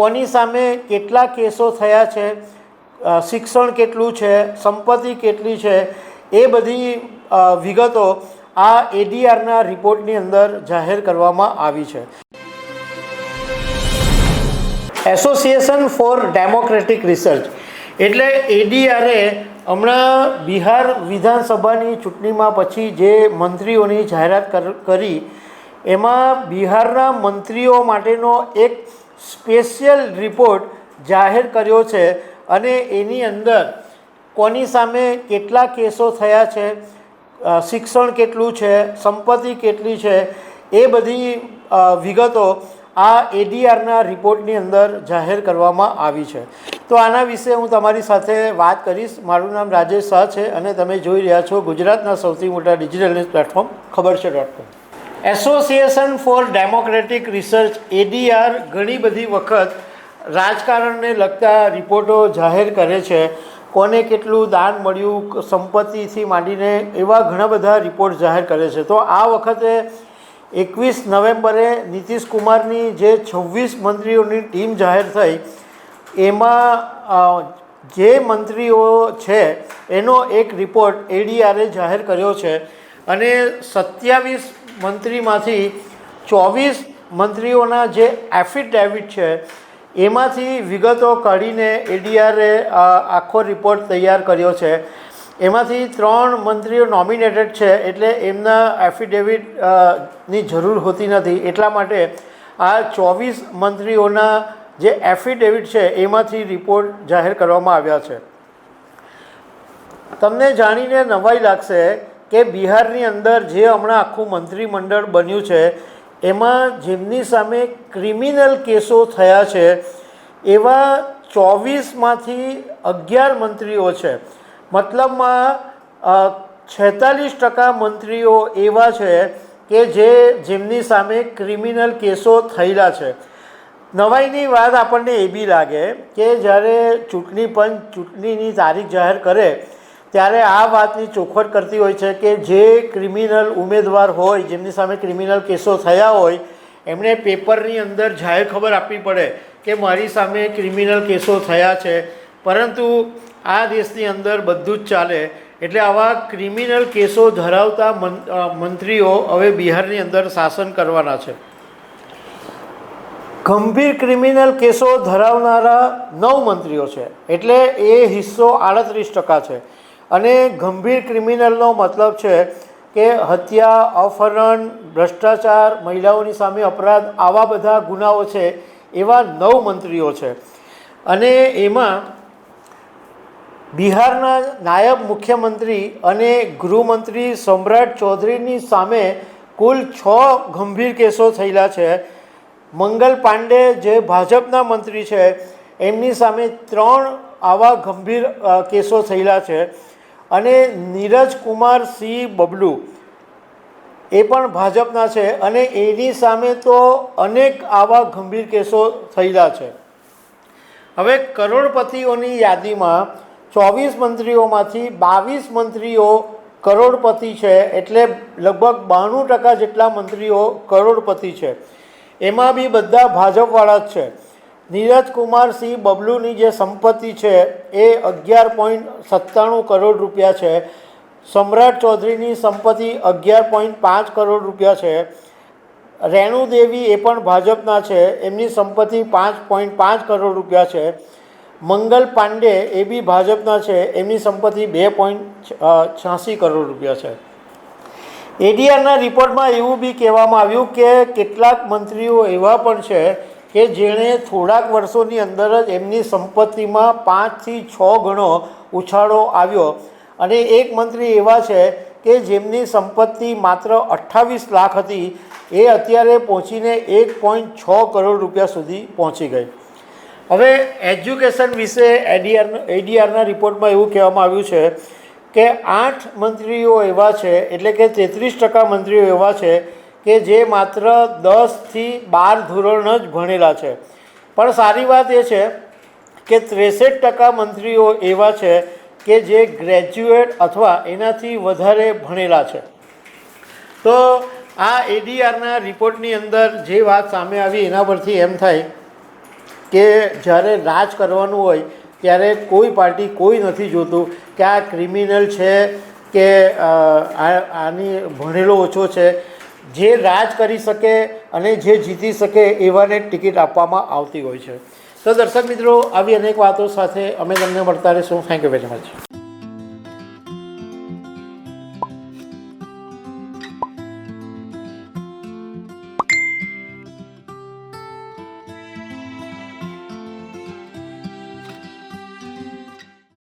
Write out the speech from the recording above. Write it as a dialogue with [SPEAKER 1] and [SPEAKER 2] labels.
[SPEAKER 1] કોની સામે કેટલા કેસો થયા છે શિક્ષણ કેટલું છે, સંપત્તિ કેટલી છે, એ બધી વિગતો આ એડીઆરના રિપોર્ટની અંદર જાહેર કરવામાં આવી છે. એસોસિએશન ફોર ડેમોક્રેટિક રિસર્ચ એટલે એડીઆરએ હમણાં બિહાર વિધાનસભાની ચૂંટણીમાં પછી જે મંત્રીઓની જાહેરાત કર- એમાં બિહારના મંત્રીઓ માટેનો એક સ્પેશિયલ રિપોર્ટ જાહેર કર્યો છે અને એની અંદર કોની સામે કેટલા કેસો થયા છે શિક્ષણ કેટલું છે, સંપત્તિ કેટલી છે, એ બધી વિગતો આ એડીઆરના રિપોર્ટની અંદર જાહેર કરવામાં આવી છે. તો આના વિશે હું તમારી સાથે વાત કરીશ. મારું નામ રાજેશ શાહ છે અને તમે જોઈ રહ્યા છો ગુજરાતના સૌથી મોટા ડિજિટલ ન્યૂઝ પ્લેટફોર્મ, ખબર છે dot com association for democratic research ADR ઘણી બધી વખત રાજકારણને લગતા રિપોર્ટો જાહેર કરે છે. કોને કેટલું દાન મળ્યું સંપત્તિથી માંડીને એવા ઘણા બધા રિપોર્ટ જાહેર કરે છે. તો આ વખતે એકવીસ નવેમ્બરે નીતિશ કુમારની જે છવ્વીસ મંત્રીઓની ટીમ જાહેર થઈ, એમાં જે મંત્રીઓ છે, એનો એક રિપોર્ટ એડીઆરે જાહેર કર્યો છે. અને સત્યાવીસ મંત્રીમાંથી ચોવીસ મંત્રીઓના જે એફિડેવિટ છે, એમાંથી વિગતો કાઢીને એડીઆરએ આખો રિપોર્ટ તૈયાર કર્યો છે. એમાંથી ત્રણ મંત્રીઓ નોમિનેટેડ છે, એટલે એમના એફિડેવિટની જરૂર હોતી નથી. એટલા માટે આ ચોવીસ મંત્રીઓના જે એફિડેવિટ છે, એમાંથી રિપોર્ટ જાહેર કરવામાં આવ્યા છે. તમને જાણીને નવાઈ લાગશે કે બિહારની અંદર જે હમણાં આખું મંત્રીમંડળ બન્યું છે, એમાં જેમની સામે ક્રિમિનલ કેસો થયા છે, એવા ચોવીસમાંથી અગિયાર મંત્રીઓ છે. મતલબમાં છેતાલીસ ટકા મંત્રીઓ એવા છે કે જે જેમની સામે ક્રિમિનલ કેસો થયેલા છે. નવાઈની વાત આપણને એ બી લાગે કે જ્યારે ચૂંટણી પંચ ચૂંટણીની તારીખ જાહેર કરે ત્યારે આ વાતની ચોખવટ કરતી હોય છે કે જે ક્રિમિનલ ઉમેદવાર હોય, જેમની સામે ક્રિમિનલ કેસો થયા હોય, એમણે પેપરની અંદર જાહેર ખબર આપવી પડે કે મારી સામે ક્રિમિનલ કેસો થયા છે. પરંતુ આ દેશની અંદર બધું જ ચાલે. એટલે આવા ક્રિમિનલ કેસો ધરાવતા મંત્રીઓ હવે બિહારની અંદર શાસન કરવાના છે. ગંભીર ક્રિમિનલ કેસો ધરાવનારા નવ મંત્રીઓ છે. એટલે એ હિસ્સો આડત્રીસ ટકા છે. અને ગંભીર ક્રિમિનલનો મતલબ છે કે હત્યા, અપહરણ, ભ્રષ્ટાચાર, મહિલાઓની સામે અપરાધ, આવા બધા ગુનાઓ છે એવા નવ મંત્રીઓ છે. અને એમાં બિહારના નાયબ મુખ્યમંત્રી અને ગૃહમંત્રી સમ્રાટ ચૌધરીની સામે કુલ છ ગંભીર કેસો થયેલા છે. મંગલ પાંડે જે ભાજપના મંત્રી છે, એમની સામે ત્રણ આવા ગંભીર કેસો થયેલા છે. અને નીરજ કુમાર સિંહ બબલુ એ પણ ભાજપના છે અને એની સામે તો અનેક આવા ગંભીર કેસો થયેલા છે. હવે કરોડપતિઓની યાદીમાં ચોવીસ મંત્રીઓમાંથી બાવીસ મંત્રીઓ કરોડપતિ છે એટલે લગભગ બાણું ટકા જેટલા મંત્રીઓ કરોડપતિ છે. એમાં બી બધા ભાજપવાળા જ છે. નીરજ કુમાર સિંહ બબલુની જે સંપત્તિ છે એ અગિયાર પોઈન્ટ સત્તાણું કરોડ રૂપિયા છે. સમ્રાટ ચૌધરીની સંપત્તિ અગિયાર પોઈન્ટ પાંચ કરોડ રૂપિયા છે. રેણુ દેવી એ પણ ભાજપના છે. એમની સંપત્તિ પાંચ પોઈન્ટ પાંચ કરોડ રૂપિયા છે. મંગલ પાંડે એ બી ભાજપના છે. એમની સંપત્તિ બે પોઈન્ટ છ્યાસી કરોડ રૂપિયા છે. એડીઆરના રિપોર્ટમાં એવું બી કહેવામાં આવ્યું કે કેટલાક મંત્રીઓ એવા પણ છે કે જેણે થોડાક વર્ષોની અંદર જ એમની સંપત્તિમાં પાંચથી છ ગણો ઉછાળો આવ્યો. અને એક મંત્રી એવા છે કે જેમની સંપત્તિ માત્ર અઠ્ઠાવીસ લાખ હતી, એ અત્યારે પહોંચીને એક પોઈન્ટ છ કરોડ રૂપિયા સુધી પહોંચી ગઈ. હવે એજ્યુકેશન વિશે એડીઆર એડીઆરના રિપોર્ટમાં એવું કહેવામાં આવ્યું છે કે આઠ મંત્રીઓ એવા છે, એટલે કે તેત્રીસ ટકા મંત્રીઓ એવા છે કે જે માત્ર દસથી બાર ધોરણ જ ભણેલા છે. પણ સારી વાત એ છે કે ત્રેસઠ ટકા મંત્રીઓ એવા છે કે જે ગ્રેજ્યુએટ અથવા એનાથી વધારે ભણેલા છે. તો આ એડીઆરના રિપોર્ટની અંદર જે વાત સામે આવી એના પરથી એમ થાય કે જ્યારે રાજ કરવાનું હોય ત્યારે કોઈ પાર્ટી કોઈ નથી જોતું કે આ ક્રિમિનલ છે કે આની ભણેલો ઓછો છે. જે રાજ કરી શકે અને જે જીતી શકે એવાને ટિકિટ આપવામાં આવતી હોય છે. તો દર્શક મિત્રો, આવી અનેક વાતો સાથે અમે તમને મળતા રહીશું. Thank you very much